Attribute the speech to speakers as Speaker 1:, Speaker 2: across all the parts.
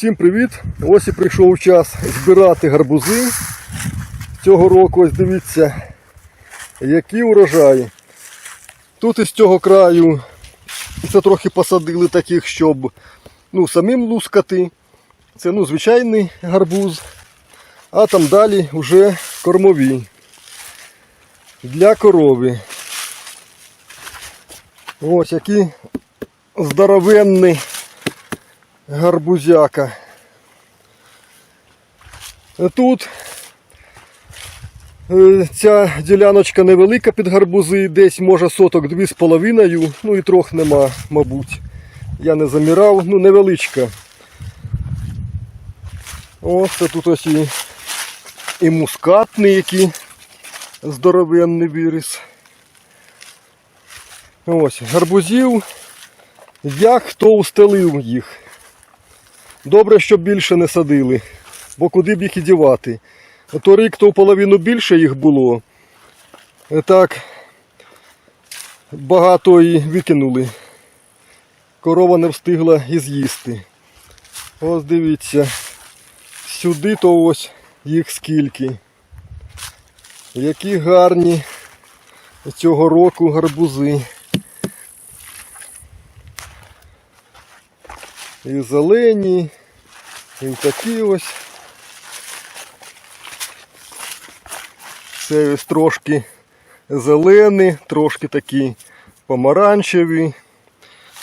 Speaker 1: Усім привіт! Ось і прийшов час збирати гарбузи. Цього року ось дивіться, які урожаї. Тут із цього краю це трохи посадили таких, щоб ну, самим лускати. Це ну, звичайний гарбуз. А там далі вже кормові. Для корови. Ось які здоровенний гарбузяка. Тут е, ця діляночка невелика під гарбузи, десь може соток дві з половиною, ну і трьох нема, мабуть. Я не замірав, ну невеличка. Ось це тут ось і, і мускатний, який здоровенний виріс. Ось, гарбузів, як хто устелив їх. Добре, щоб більше не садили, бо куди б їх і дівати. Торік то в половину більше їх було. І Так багато і викинули. Корова не встигла і з'їсти. Ось дивіться. Сюди то ось їх скільки. Які гарні цього року гарбузи. І зелені, і такі ось. Це ось трошки зелені, трошки такі помаранчеві.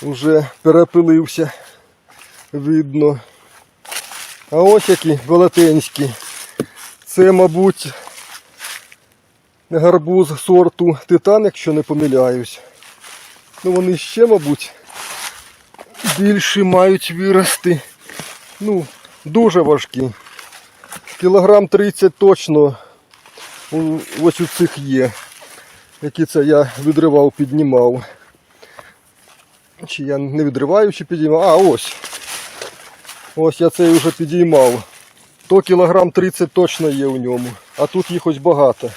Speaker 1: Уже перепилився, видно. А ось які велетенські. Це, мабуть, гарбуз сорту титан, якщо не помиляюсь. Ну вони ще, мабуть, більші мають вирости. Ну, дуже важкі. Кілограм 30 точно ось у цих є. Які це я відривав, піднімав. Чи я не відриваю, чи підіймав. А, ось. Ось я цей вже підіймав. То кілограм 30 точно є у ньому. А тут їх ось багато.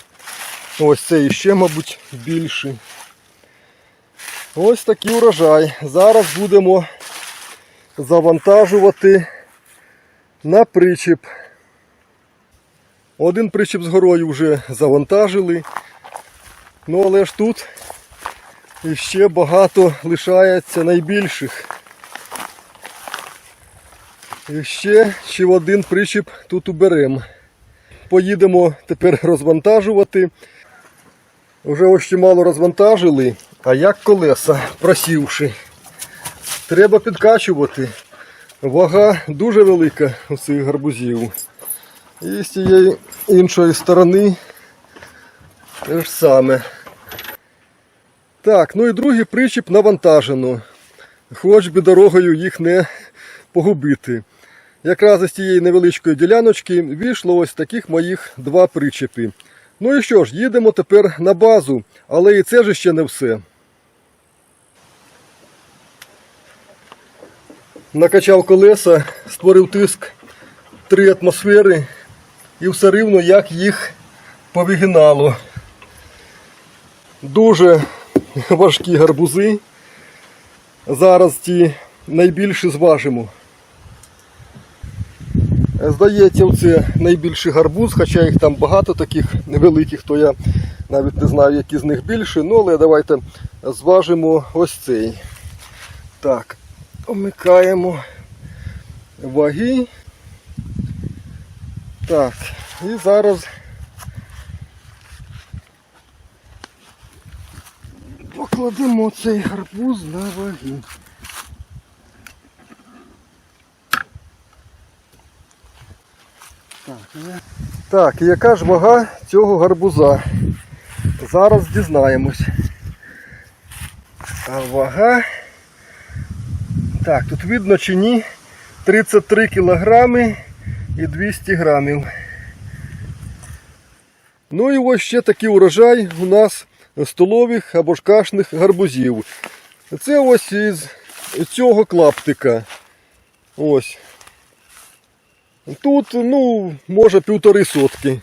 Speaker 1: Ось цей ще, мабуть, більший. Ось такий урожай. Зараз будемо завантажувати на причіп. Один причіп з горою вже завантажили. Ну але ж тут ще багато лишається найбільших. І ще, ще один причіп тут уберемо. Поїдемо тепер розвантажувати. Вже ось чимало розвантажили, а як колеса просівши. Треба підкачувати. Вага дуже велика у цих гарбузів. І з цієї іншої сторони те ж саме. Так, ну і другий причіп навантажено. Хоч би дорогою їх не погубити. Якраз із цієї невеличкої діляночки вийшло ось таких моїх два причепи. Ну і що ж, їдемо тепер на базу, але і це ж ще не все. Накачав колеса, створив тиск 3 атмосфери і все рівно як їх повигинало. Дуже важкі гарбузи. Зараз ті найбільші зважимо. Здається, це найбільший гарбуз, хоча їх там багато таких невеликих, то я навіть не знаю, які з них більше. Ну, але давайте зважимо ось цей. Так, вмикаємо ваги. Так, і зараз покладемо цей гарбуз на ваги. Так, я- Так, яка ж вага цього гарбуза? Зараз дізнаємось. А вага. Так, тут видно чи ні. 33 кілограми і 200 грамів. Ну і ось ще такий урожай у нас столових або ж кашних гарбузів. Це ось із цього клаптика. Ось. Тут, ну, може півтори сотки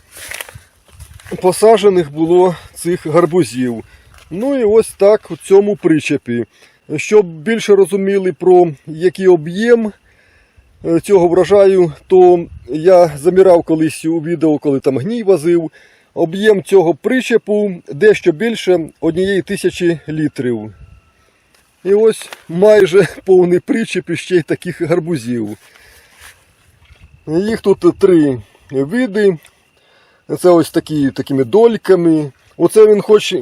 Speaker 1: посаджених було цих гарбузів. Ну і ось так у цьому причепі. Щоб більше розуміли про який об'єм е, цього врожаю, то я замірав колись у відео, коли там гній возив. Об'єм цього причепу дещо більше однієї тисячі літрів. І ось майже повний причеп іще й таких гарбузів. Їх тут три види. Це ось такі такими дольками. Оце він хоч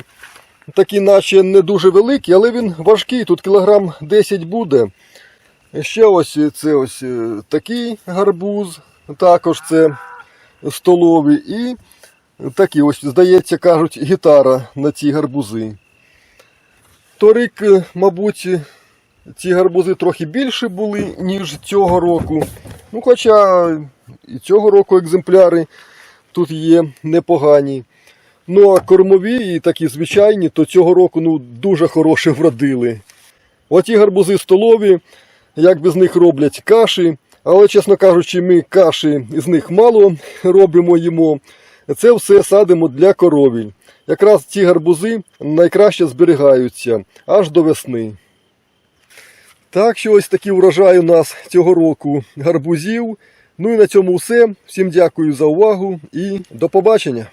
Speaker 1: такий, наче не дуже великий, але він важкий. Тут кілограм 10 буде. Ще ось це ось е, такий гарбуз. Також це столовий. І такі ось, здається, кажуть, гітара на ці гарбузи. Торік, е, мабуть, ці гарбузи трохи більше були, ніж цього року. Ну, хоча і цього року екземпляри тут є непогані. Ну, а кормові і такі звичайні, то цього року ну, дуже хороше вродили. Оті гарбузи столові, як без них роблять каші, але, чесно кажучи, ми каші з них мало робимо їмо. Це все садимо для коровіль. Якраз ці гарбузи найкраще зберігаються аж до весни. Так що ось такий урожай у нас цього року гарбузів. Ну і на цьому все. Всім дякую за увагу і до побачення.